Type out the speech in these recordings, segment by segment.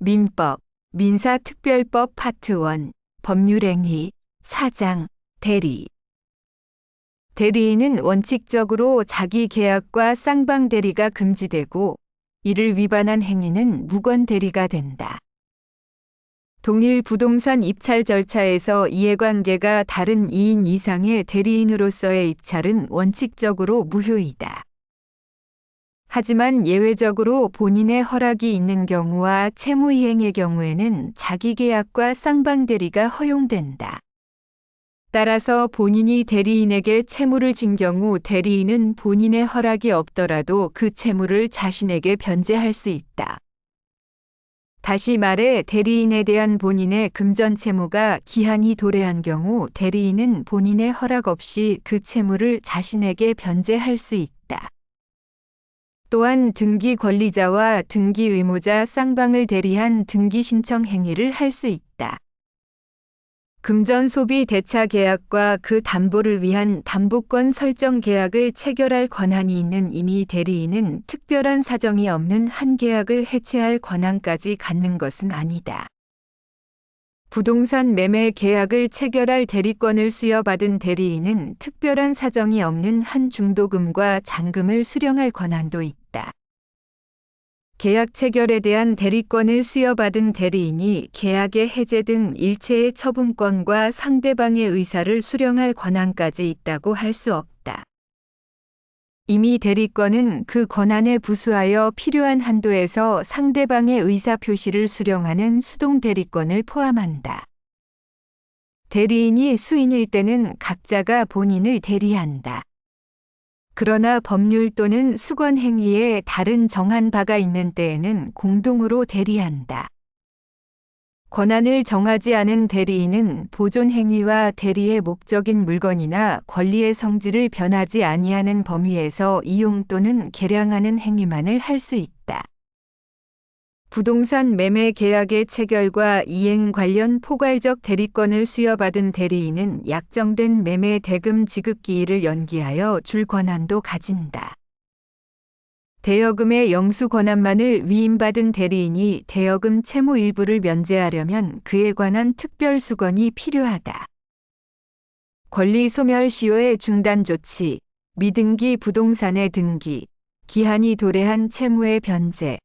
민법, 민사특별법 파트 1, 법률행위, 사장, 대리. 대리인은 원칙적으로 자기 계약과 쌍방 대리가 금지되고 이를 위반한 행위는 무건 대리가 된다. 동일 부동산 입찰 절차에서 이해관계가 다른 2인 이상의 대리인으로서의 입찰은 원칙적으로 무효이다. 하지만 예외적으로 본인의 허락이 있는 경우와 채무이행의 경우에는 자기 계약과 쌍방 대리가 허용된다. 따라서 본인이 대리인에게 채무를 진 경우 대리인은 본인의 허락이 없더라도 그 채무를 자신에게 변제할 수 있다. 다시 말해 대리인에 대한 본인의 금전 채무가 기한이 도래한 경우 대리인은 본인의 허락 없이 그 채무를 자신에게 변제할 수 있다. 또한 등기 권리자와 등기 의무자 쌍방을 대리한 등기 신청 행위를 할 수 있다. 금전 소비 대차 계약과 그 담보를 위한 담보권 설정 계약을 체결할 권한이 있는 이미 대리인은 특별한 사정이 없는 한 계약을 해체할 권한까지 갖는 것은 아니다. 부동산 매매 계약을 체결할 대리권을 수여받은 대리인은 특별한 사정이 없는 한 중도금과 잔금을 수령할 권한도 있다. 계약 체결에 대한 대리권을 수여받은 대리인이 계약의 해제 등 일체의 처분권과 상대방의 의사를 수령할 권한까지 있다고 할 수 없다. 이미 대리권은 그 권한에 부수하여 필요한 한도에서 상대방의 의사 표시를 수령하는 수동 대리권을 포함한다. 대리인이 수인일 때는 각자가 본인을 대리한다. 그러나 법률 또는 수건 행위에 다른 정한 바가 있는 때에는 공동으로 대리한다. 권한을 정하지 않은 대리인은 보존 행위와 대리의 목적인 물건이나 권리의 성질을 변하지 아니하는 범위에서 이용 또는 개량하는 행위만을 할 수 있다. 부동산 매매 계약의 체결과 이행 관련 포괄적 대리권을 수여받은 대리인은 약정된 매매 대금 지급 기일을 연기하여 줄 권한도 가진다. 대여금의 영수 권한만을 위임받은 대리인이 대여금 채무 일부를 면제하려면 그에 관한 특별 수건이 필요하다. 권리 소멸 시효의 중단 조치, 미등기 부동산의 등기, 기한이 도래한 채무의 변제,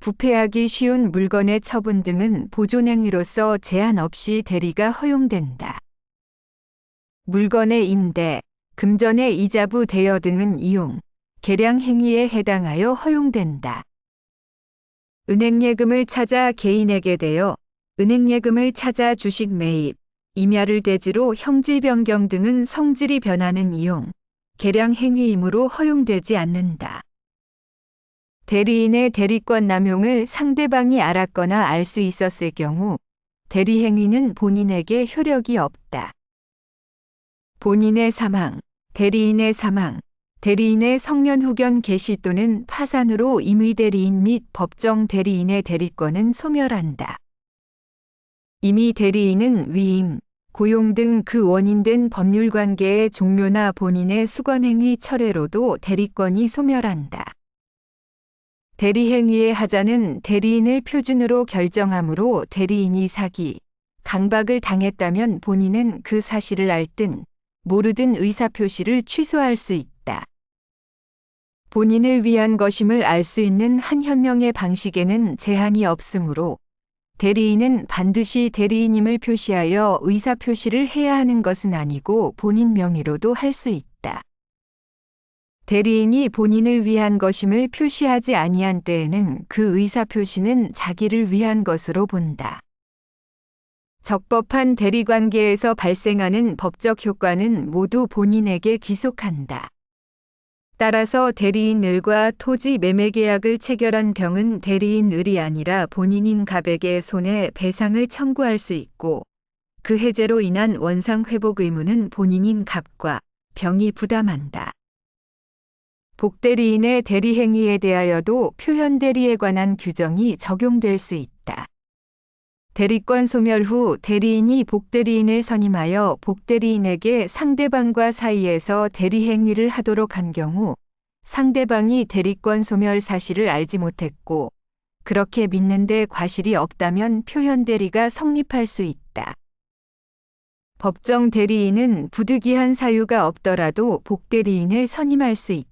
부패하기 쉬운 물건의 처분 등은 보존행위로서 제한 없이 대리가 허용된다. 물건의 임대, 금전의 이자부 대여 등은 이용, 계량 행위에 해당하여 허용된다. 은행 예금을 찾아 개인에게 대여, 은행 예금을 찾아 주식 매입, 임야를 대지로 형질 변경 등은 성질이 변하는 이용, 계량 행위이므로 허용되지 않는다. 대리인의 대리권 남용을 상대방이 알았거나 알 수 있었을 경우 대리 행위는 본인에게 효력이 없다. 본인의 사망, 대리인의 사망, 대리인의 성년 후견 개시 또는 파산으로 임의 대리인 및 법정 대리인의 대리권은 소멸한다. 임의 대리인은 위임, 고용 등 그 원인된 법률 관계의 종료나 본인의 수건 행위 철회로도 대리권이 소멸한다. 대리행위의 하자는 대리인을 표준으로 결정하므로 대리인이 사기, 강박을 당했다면 본인은 그 사실을 알든 모르든 의사표시를 취소할 수 있다. 본인을 위한 것임을 알 수 있는 한 현명의 방식에는 제한이 없으므로 대리인은 반드시 대리인임을 표시하여 의사표시를 해야 하는 것은 아니고 본인 명의로도 할 수 있다. 대리인이 본인을 위한 것임을 표시하지 아니한 때에는 그 의사 표시는 자기를 위한 것으로 본다. 적법한 대리관계에서 발생하는 법적 효과는 모두 본인에게 귀속한다. 따라서 대리인 을과 토지 매매 계약을 체결한 병은 대리인 을이 아니라 본인인 갑에게 손해 배상을 청구할 수 있고 그 해제로 인한 원상 회복 의무는 본인인 갑과 병이 부담한다. 복대리인의 대리행위에 대하여도 표현 대리에 관한 규정이 적용될 수 있다. 대리권 소멸 후 대리인이 복대리인을 선임하여 복대리인에게 상대방과 사이에서 대리행위를 하도록 한 경우 상대방이 대리권 소멸 사실을 알지 못했고 그렇게 믿는데 과실이 없다면 표현 대리가 성립할 수 있다. 법정 대리인은 부득이한 사유가 없더라도 복대리인을 선임할 수 있다.